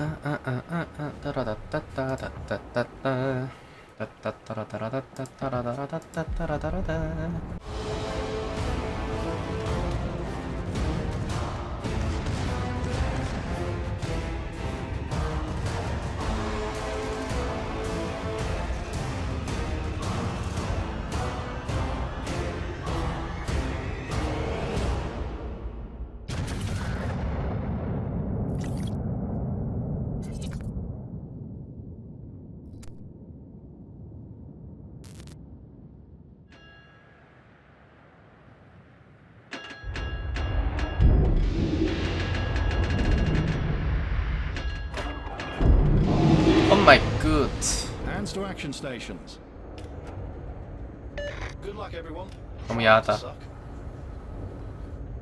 あああああタたダたタたタタッタッタッタタッタッタラタラダッタッタラダラダッタッタラダラダ Hands to action stations. Good luck, everyone. 너무 야하다. Suck.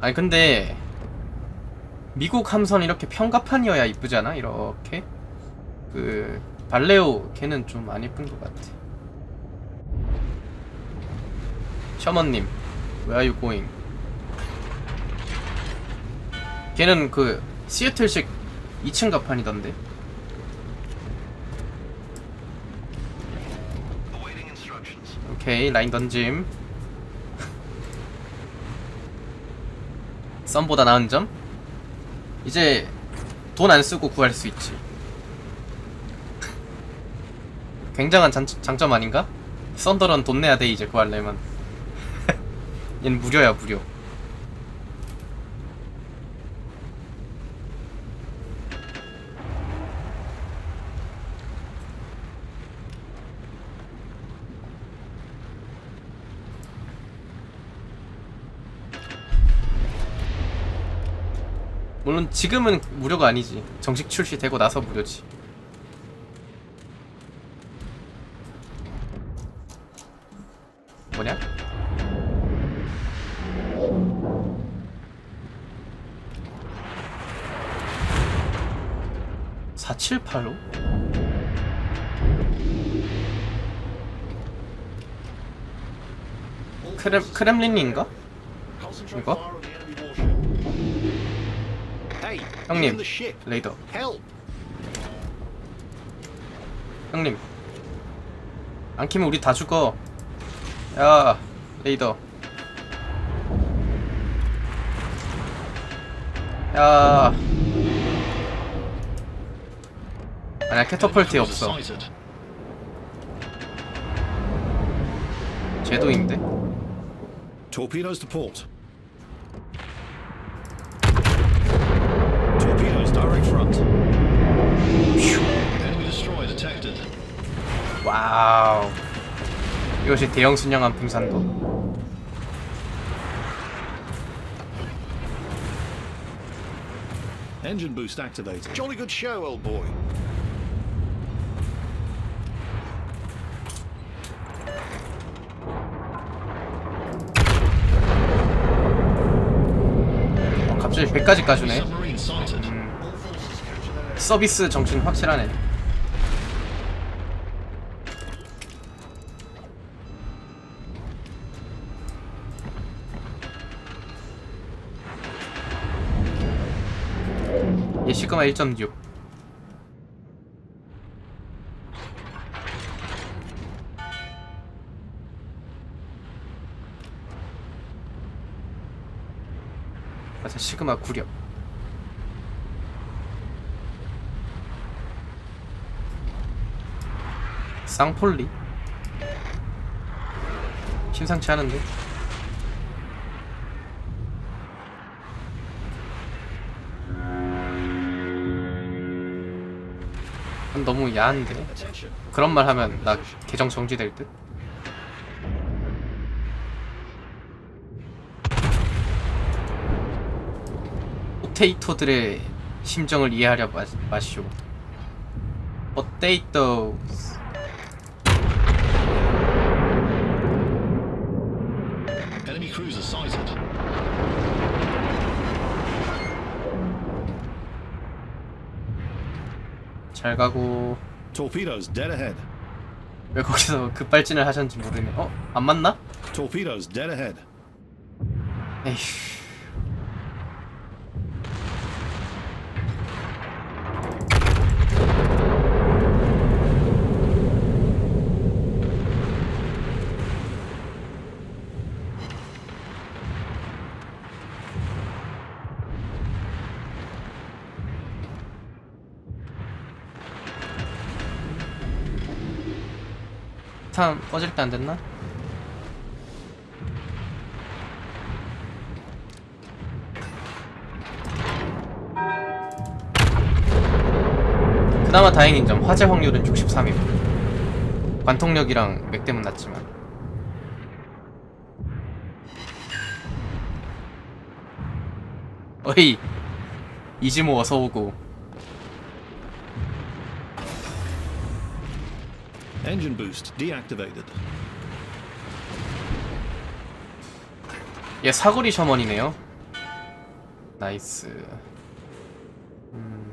아니 근데 미국 함선 이렇게 평가판이어야 이쁘잖아 이렇게 그 발레오 걔는 좀안 이쁜 것 같아 셔먼님 Where are you going? 걔는 그 시애틀식 2층 가판이던데 오케이 라인 던짐 썸보다 나은 점? 이제 돈 안 쓰고 구할 수 있지 굉장한 장, 장점 아닌가? 썬더런 돈 내야 돼 이제 구하려면 얘는 무료야 무료 물론 지금은 무료가 아니지 정식 출시되고 나서 무료지 뭐냐? (4785) 크렘, 크렘린인가? 이거? 형님. 레이더 Help! 형님 안 키면 우리 다 죽어 야 레이더 야 아니야 캐터펄트에 없어. 제도인데 Torpedoes to port. Torpedoes direct front. Enemy destroyer detected. 와우 이것이 대형 순양함 분산도 Engine boost activated. Jolly good show, old boy. 어, 갑자기 100까지 까주네. 서비스 정신 확실하네. 얘 시그마 1.6 맞아 시그마 구력 쌍폴리? 심상치 않은데? 너무 야한데. 그런 말 하면 나 계정 정지될 듯? 포테이토들의 심정을 이해하려 마, 마시오. potatoes 잘 가고 Torpedoes dead ahead. 왜 거기서 급발진을 하셨는지 모르네 어? 안 맞나? Torpedoes dead ahead. 에휴 폭탄 꺼질 때 안 됐나? 그나마 다행인 점 화재 확률은 63이고 관통력이랑 맥댐은 낮지만 어이 이지모 어서오고 Engine boost deactivated. 얘 사거리 셔먼이네요 나이스 음.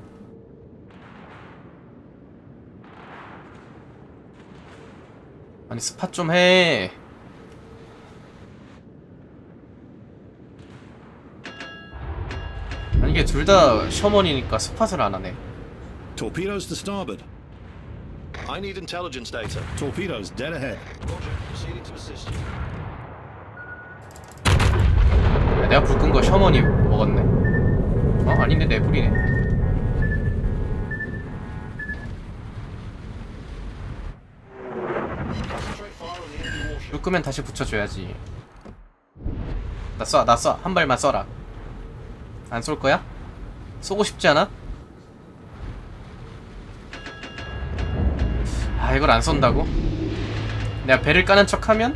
아니 스팟 좀 해 아니 이게 둘 다 셔먼이니까 스팟을 안 하네 Torpedoes to starboard. I need intelligence data. Torpedoes dead ahead. Roger. Proceeding to assist you. 야, 내가 불 끈 거 셔먼이 먹었네 어? 아닌데 내 불이네 Concentrate fire on the enemy warship. 불 끄면 다시 붙여줘야지 나 쏴, 나 쏴. 한 발만 쏴라. 안 쏠 거야? 쏘고 싶지 않아? 아, 이걸 안 쏜다고? 내가 배를 까는 척 하면?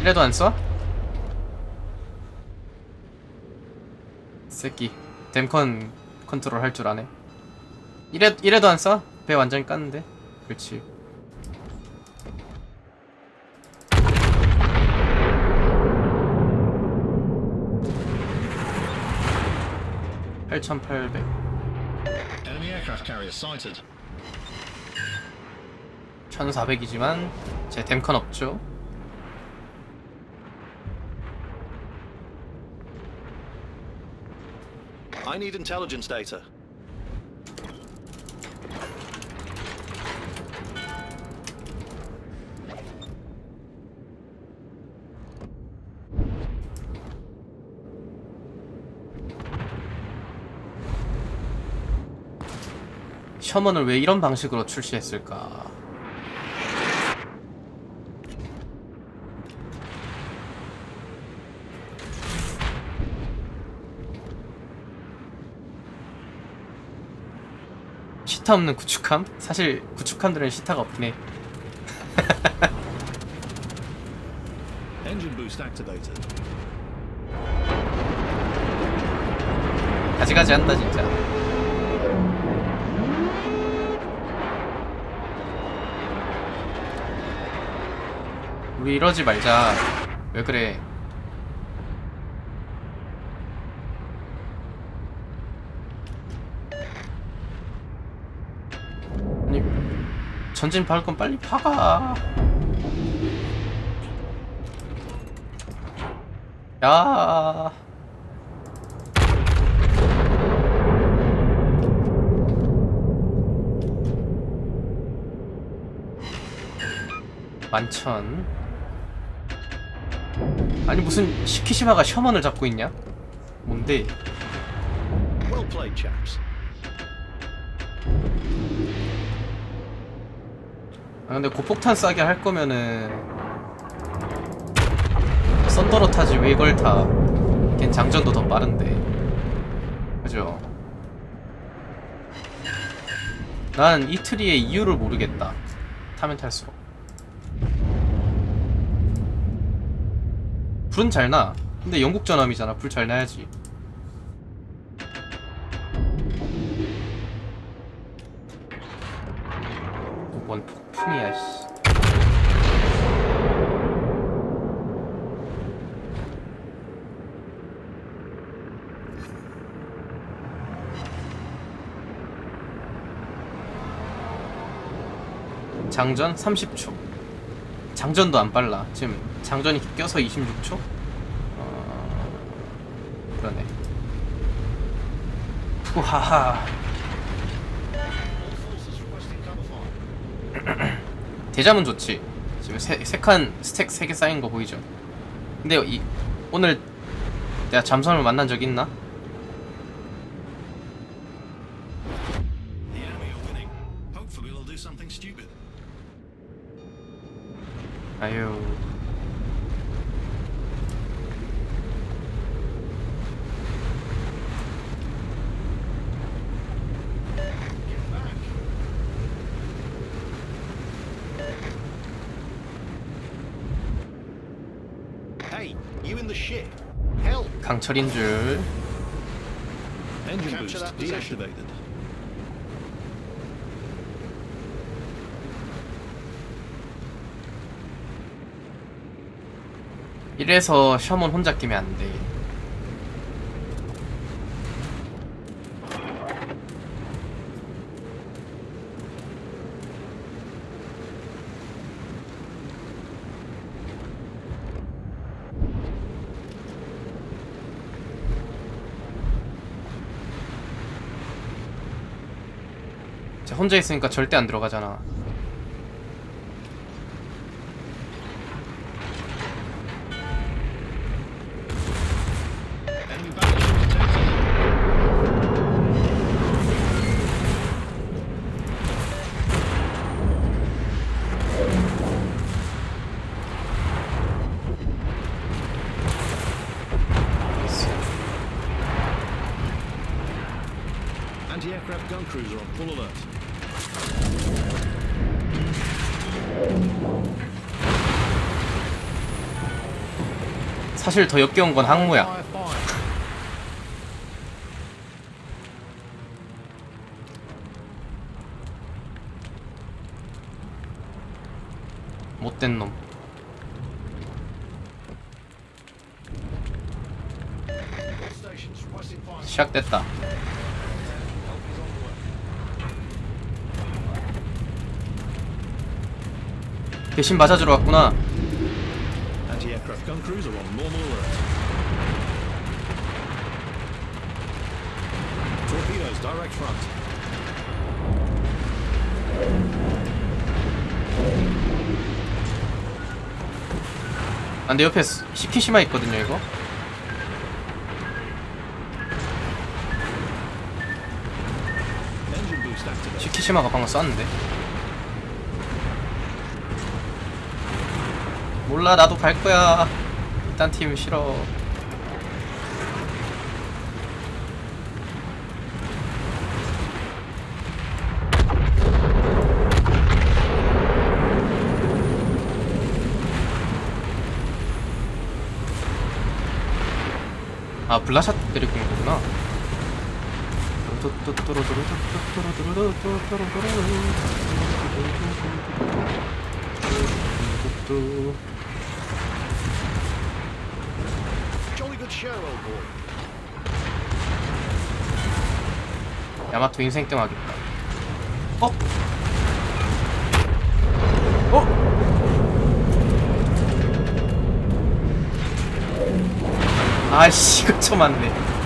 이래도 안 쏴? 새끼. 댐컨 컨트롤 할 줄 아네. 이래, 이래도 안 쏴? 배 완전히 깠는데? 그렇지. (8800) Enemy aircraft carrier sighted. 1400이지만 제 댐컨 없죠 I need intelligence data. 셔먼을 왜 이런 방식으로 출시했을까 시타 없는 구축함? 사실 구축함들은 시타가 없긴 해 activated. 가지가지 한다 진짜 우리 이러지 말자. 왜 그래? 아니 전진 박을 건 빨리 파가. 야. 만천 아니 무슨 시키시마가 셔먼을 잡고 있냐? 뭔데? Well played, chaps. 아 근데 고폭탄 싸게 할 거면은 썬더로 타지 왜 이걸 타? 걘 장전도 더 빠른데 그죠? 난 이트리의 이유를 모르겠다 타면 탈수록 불은 잘 나. 근데 영국 전함이잖아. 불 잘 나야지. 또뭔 폭풍이야, 씨. 장전 30초. 장전도 안 빨라. 지금 장전이 껴서 26초? 어... 그러네. fire. 대자문 좋지. 지금 세, 세칸 스택 3개 쌓인 거 보이죠? 근데 이, 오늘 내가 잠수함을 만난 적 있나? 아유. 강철인 줄. Engine boost deactivated. 이래서 셔먼 혼자 끼면 안 돼. 자, 혼자 있으니까 절대 안 들어가잖아. Cruiser on full alert. 사실 더 역겨운 건 항모야. Fire, fire. 못된 놈. 시작됐다. 대신 맞아주러 왔구나. 아, 내 옆에 스- 시키시마 있거든요, 이거. 시키시마가 방금 쐈는데. 몰라, 나도 갈 거야. 이딴 팀 싫어. 아 블라샷 때리고 있는 거구나. Jolly good show, old boy. 야마토 인생 등 하겠다. 어? 어? 아이씨 이거 좀 맞네.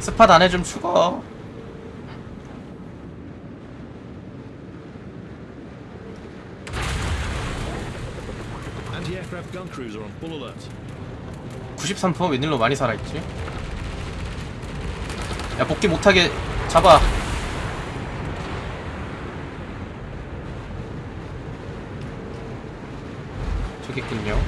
스팟 안 해좀 죽어. Anti-aircraft gun cruiser on full alert. 93% 웬일로 많이 살아있지? 야 복귀 못하게 잡아. 저기 있군요.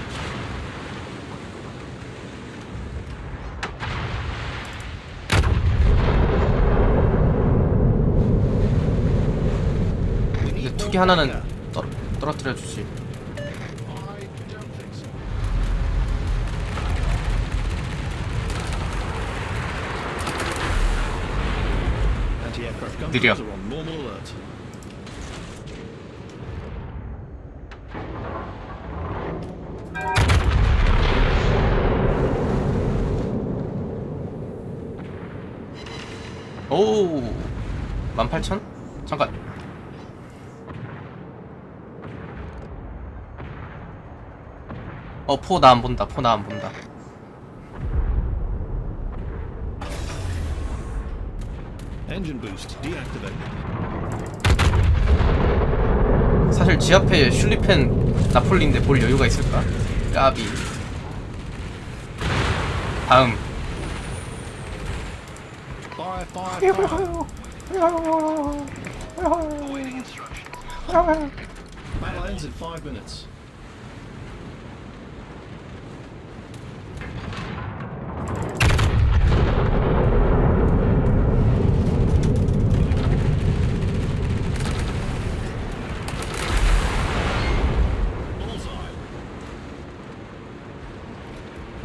More 하나는. 떨, 떨어뜨려 주지. 느려. 오, 18,000? 잠깐. 어, 포 나 안 본다. 포 나 안 본다. Engine boost deactivated. 사실 지 앞에 슐리펜 나폴리인데 볼 여유가 있을까? 까비. 다음. Fire, fire, fire. Awaiting instructions. Battle ends in five minutes.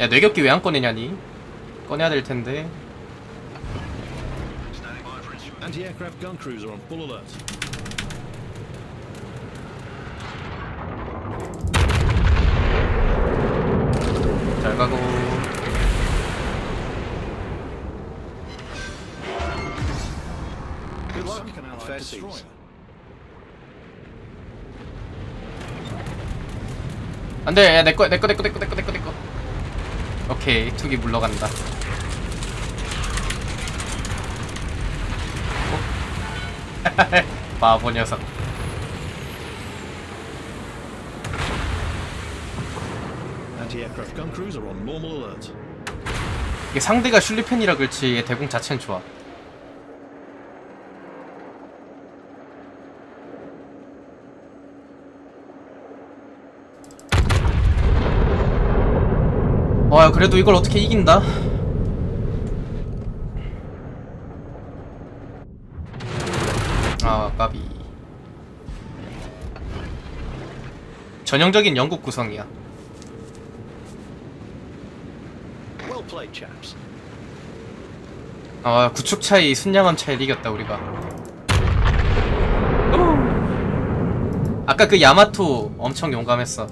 야 뇌격기 왜 안 꺼내냐니? 꺼내야 될 텐데. Anti-aircraft gun cruiser on full alert. 잘 가고. Good luck. Sunk an allied Fair destroyer. seas. 안돼, 야, 내꺼, 내꺼, 내꺼, 내꺼, 내꺼, 내꺼, 내꺼. 오케이, 투기 물러간다. 어? 바보 녀석. 이게 상대가 슐리펜이라 그렇지 얘 대공 자체는 좋아. 와 그래도 이걸 어떻게 이긴다? 아 까비 전형적인 영국 구성이야. 아 구축 차이 순양함 차이를 이겼다 우리가 아까 그 야마토 엄청 용감했어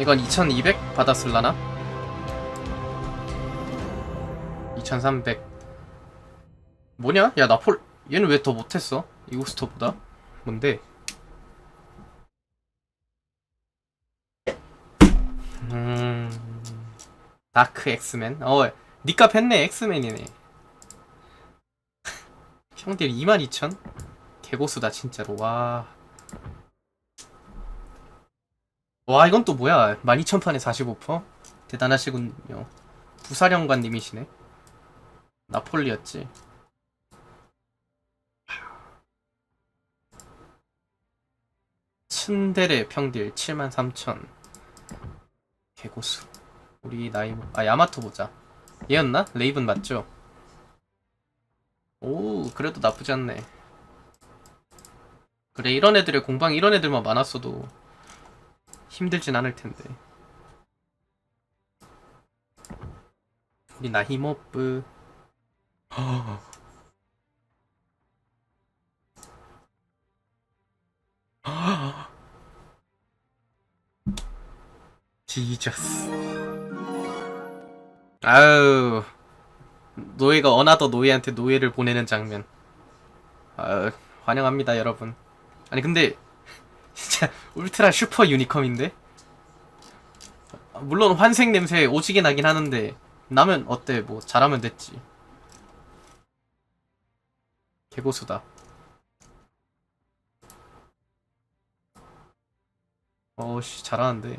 이건 2200 받았을라나? 2300 뭐냐? 야 나폴 얘는 왜 더 못했어? 이고스터보다? 뭔데? 음... 다크 엑스맨? 어, 니값 했네, 엑스맨이네. 형들 22,000? 개고수다, 진짜로, 와. 와, 이건 또 뭐야. 12,000판에 45%? 대단하시군요. 부사령관님이시네. 나폴리였지. 츤데레 평딜 73,000. 개고수. 우리 나이 뭐- 아 야마토 보자. 얘였나? 레이븐 맞죠? 오 그래도 나쁘지 않네. 그래 이런 애들의 공방 이런 애들만 많았어도 힘들진 않을 텐데. 우리 나히모프. 지저스. 아유 노예가 어나더 노예한테 노예를 보내는 장면. 아유 환영합니다 여러분. 아니 근데 진짜 울트라 슈퍼 유니컴인데. 물론 환생 냄새 오지게 나긴 하는데 나면 어때 뭐 잘하면 됐지. 개고수다. 어씨 잘하는데.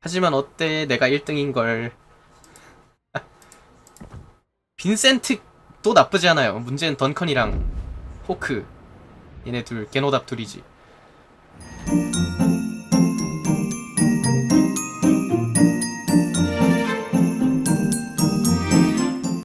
하지만 어때 내가 1등인 걸. 빈센트도 나쁘지 않아요. 문제는 던컨이랑 호크 얘네 둘 개노답 둘이지.